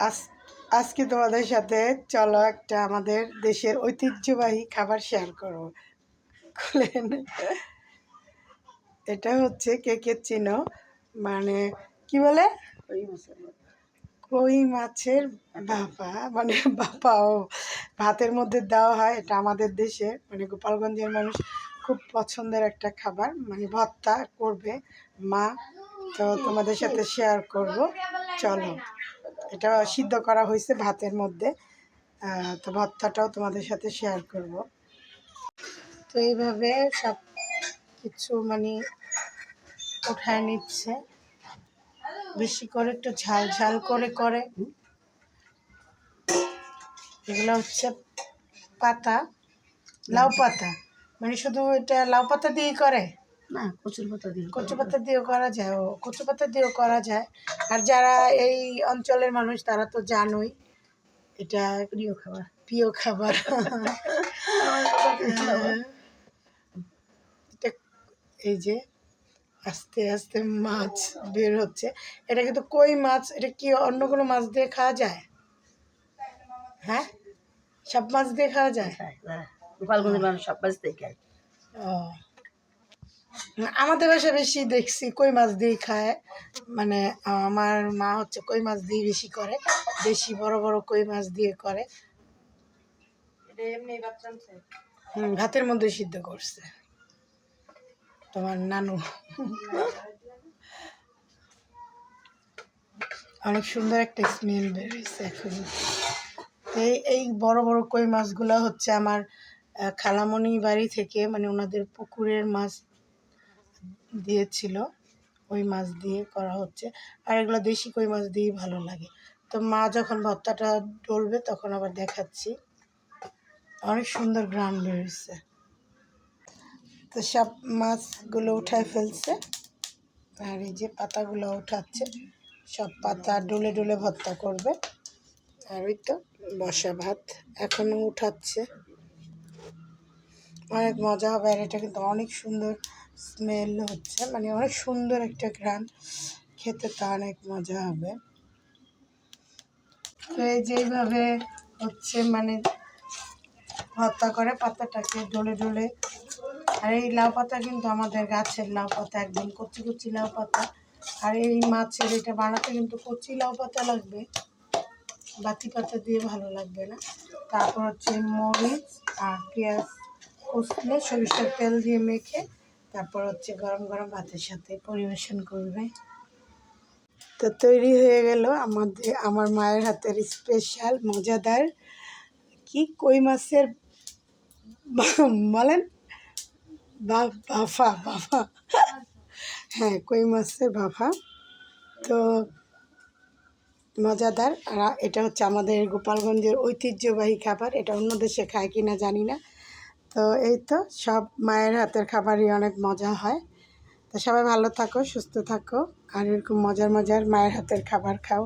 আজ আজকে তোমাদের সাথে চলো একটা আমাদের দেশের ঐতিহ্যবাহী খাবার শেয়ার করব। খুলেন। এটা হচ্ছে কেকের চিনো মানে কি বলে? কই মাছের বাপা মানে বাবা ও। ভাতের মধ্যে দেওয়া হয়। এটা আমাদের দেশে। মানে গোপালগঞ্জের মানুষ খুব পছন্দের একটা খাবার। মানে ভর্তা করবে মা। তো তোমাদের সাথে শেয়ার করব। চলো। এটা সিদ্ধ করা হয়েছে ভাতের মধ্যে। তো ভর্তাটাও তোমাদের সাথে শেয়ার করব। তো এইভাবে সব কিছু মানে উঠায় নিচ্ছে। বেশি করে একটু ঝাল ঝাল করে করে। এগুলো হচ্ছে পাতা, লাউ পাতা। মানে শুধু এটা লাউ পাতা দিয়ে করে? না কচুর পাতা দিয়ে কচু পাতা দিয়েও করা যায় ও কচু পাতা দিয়েও করা যায়। আর যারা এই অঞ্চলের মানুষ তারা তো জানোই এটা প্রিয় খাবার প্রিয় খাবার। এই যে আস্তে আস্তে মাছ বের হচ্ছে। এটা কিন্তু কই মাছ? এটা কি অন্য কোনো মাছ দিয়ে খাওয়া যায়? হ্যাঁ? সব মাছ দিয়ে খাওয়া যায়? হ্যাঁ। গোপালগঞ্জের মানুষ সব বাজতেই খায়। ও। আমাদের বাসায় বেশি দেখছি কই মাছ দিয়ে খায়। মানে আমার মা হচ্ছে কই মাছ দিয়ে বেশি করে বেশি বড় বড় কই মাছ দিয়ে করে। হুম ভাতের মধ্যে সিদ্ধ করছে। তোমার নানু। অনেক সুন্দর একটা স্মেল বেরিয়েছে এখন। এই এই বড় বড় কই মাছগুলো হচ্ছে আমার খালামণি বাড়ি থেকে মানে ওনাদের পুকুরের মাছ দিয়েছিল। ওই মাছ দিয়ে করা হচ্ছে। আর এগুলো দেশি কই মাছ দিয়েই ভালো লাগে। তো মা যখন ভর্তাটা ডলবে তখন আবার দেখাচ্ছি। অনেক সুন্দর গ্রাম বেরোচ্ছে তো সব মাছগুলো উঠায় ফেলছে। আর এই যে পাতাগুলো উঠাচ্ছে, সব পাতা ডলে ডলে ভর্তা করবে। আর ওই তো বসা ভাত এখনও উঠাচ্ছে। অনেক মজা হবে আর এটা কিন্তু অনেক সুন্দর স্মেল হচ্ছে মানে অনেক সুন্দর একটা ঘ্রাণ। খেতে তা অনেক মজা হবে। এই যেইভাবে হচ্ছে মানে ভর্তা করে পাতাটাকে ডলে ডলে। আর এই লাউ পাতা কিন্তু আমাদের গাছের লাউ পাতা, একদম কচি কচি লাউ পাতা। আর এই মাছের এটা বানাতে কিন্তু কচি লাউ পাতা লাগবে বাতি পাতা দিয়ে ভালো লাগবে না। তারপর হচ্ছে মরিচ আর পেঁয়াজ কষলে সরিষার তেল দিয়ে মেখে তারপর হচ্ছে গরম গরম ভাতের সাথে পরিবেশন করবে। তো তৈরি হয়ে গেল আমাদের, আমার মায়ের হাতের স্পেশাল মজাদার, কি কই মাছের, বলেন? বাফা বাফা হ্যাঁ কই মাছের বাফা। তো মজাদার, আর এটা হচ্ছে আমাদের গোপালগঞ্জের ঐতিহ্যবাহী খাবার, এটা অন্য দেশে খায় কি না জানি না। তো এই তো সব মায়ের হাতের খাবারই অনেক মজা হয়। তো সবাই ভালো থাকো, সুস্থ থাকো। আর এরকম মজার মজার মায়ের হাতের খাবার খাও।